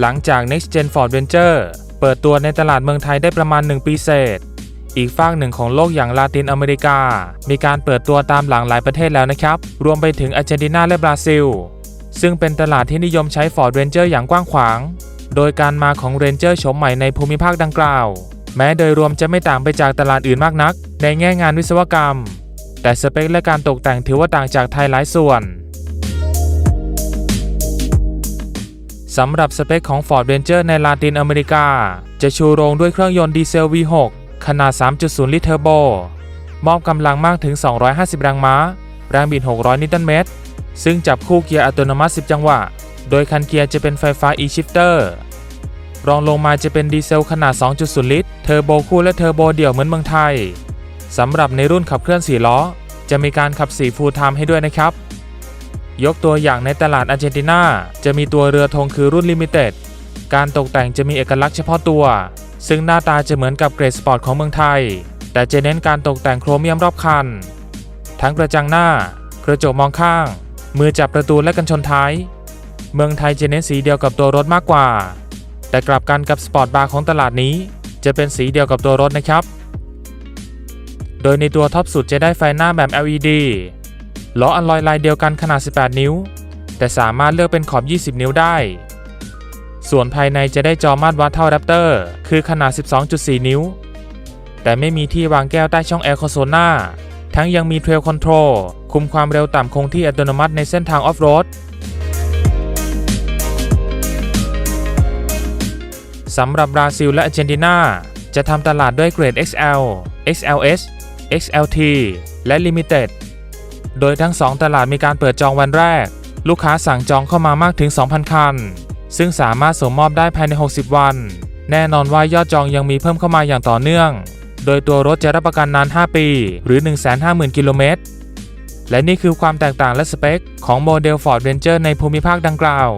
หลังจาก Next Gen Ford Ranger เปิดตัวในตลาดเมืองไทยได้ประมาณ 1 ปีเศษ อีกฝากหนึ่งของโลกอย่างลาตินอเมริกา มีการเปิดตัวตามหลางหลายประเทศแล้วนะครับ รวมไปถึงอาร์เจนตินาและบราซิล ซึ่งเป็นตลาดที่นิยมใช้ Ford Ranger อย่างกว้างขวาง โดยการมาของ Ranger โฉมใหม่ในภูมิภาคดังกล่าว แม้โดยรวมจะไม่ต่างไปจากตลาดอื่นมากนัก ในแง่งานวิศวกรรม แต่สเปคและการตกแต่งถือว่าต่างจากไทยหลายส่วน สำหรับสเปคของ Ford Ranger ในลาตินอเมริกา จะชูโรงด้วยเครื่องยนต์ดีเซล V6 ขนาด 3.0 ลิตรเทอร์โบ มอบกำลังมากถึง 250 แรงม้า แรงบิด 600 นิวตันเมตร ซึ่งจับคู่เกียร์อัตโนมัติ 10 จังหวะ โดยคันเกียร์จะเป็นไฟฟ้า e-shifter รองลงมาจะเป็นดีเซลขนาด 2.0 ลิตร เทอร์โบคู่และเทอร์โบเดี่ยวเหมือนเมืองไทย สำหรับในรุ่นขับเคลื่อน 4 ล้อ จะมีการขับ 4 ฟูลไทม์ให้ด้วยนะครับ ยกตัวอย่างในตลาดอาร์เจนตินาจะมีตัวเรือธงคือรุ่นลิมิเต็ดการตกแต่งจะมีเอกลักษณ์เฉพาะตัว ซึ่งหน้าตาจะเหมือนกับเกรดสปอร์ตของเมืองไทย แต่จะเน้นการตกแต่งโครเมียมรอบคัน ทั้งกระจังหน้า กระจกมองข้าง มือจับประตูและกันชนท้าย เมืองไทยจะเน้นสีเดียวกับตัวรถมากกว่า แต่กลับกันกับสปอร์ตบาร์ของตลาดนี้ จะเป็นสีเดียวกับตัวรถนะครับ โดยในตัวท็อปสุดจะได้ไฟหน้าแบบ LED ล้ออัลลอยลายเดียวกันขนาด 18 นิ้ว แต่สามารถเลือกเป็นขอบ 20 นิ้วได้ ส่วนภายในจะได้จอมาตรวัดเท่าแรปเตอร์คือขนาด 12.4 นิ้ว แต่ไม่มีที่วางแก้วใต้ช่องแอร์คอนโซลหน้า ทั้งยังมีเทรลคอนโทรลคุมความเร็วต่ำคงที่อัตโนมัติในเส้นทางออฟโรดสำหรับบราซิลและอาร์เจนตินาจะทำตลาดด้วยเกรด XL, XLS, XLT และ Limited โดยทั้ง 2 ตลาดมีการเปิดจองวันแรก ลูกค้าสั่งจองเข้ามามากถึง 2,000 คัน ซึ่งสามารถส่งมอบได้ภายใน 60 วัน แน่นอนว่ายอดจองยังมีเพิ่มเข้ามาอย่างต่อเนื่อง โดยตัวรถจะรับประกันนาน 5 ปี หรือ 150,000 กิโลเมตร และนี่คือความแตกต่างและสเปค ของโมเดล Ford Ranger ในภูมิภาคดังกล่าว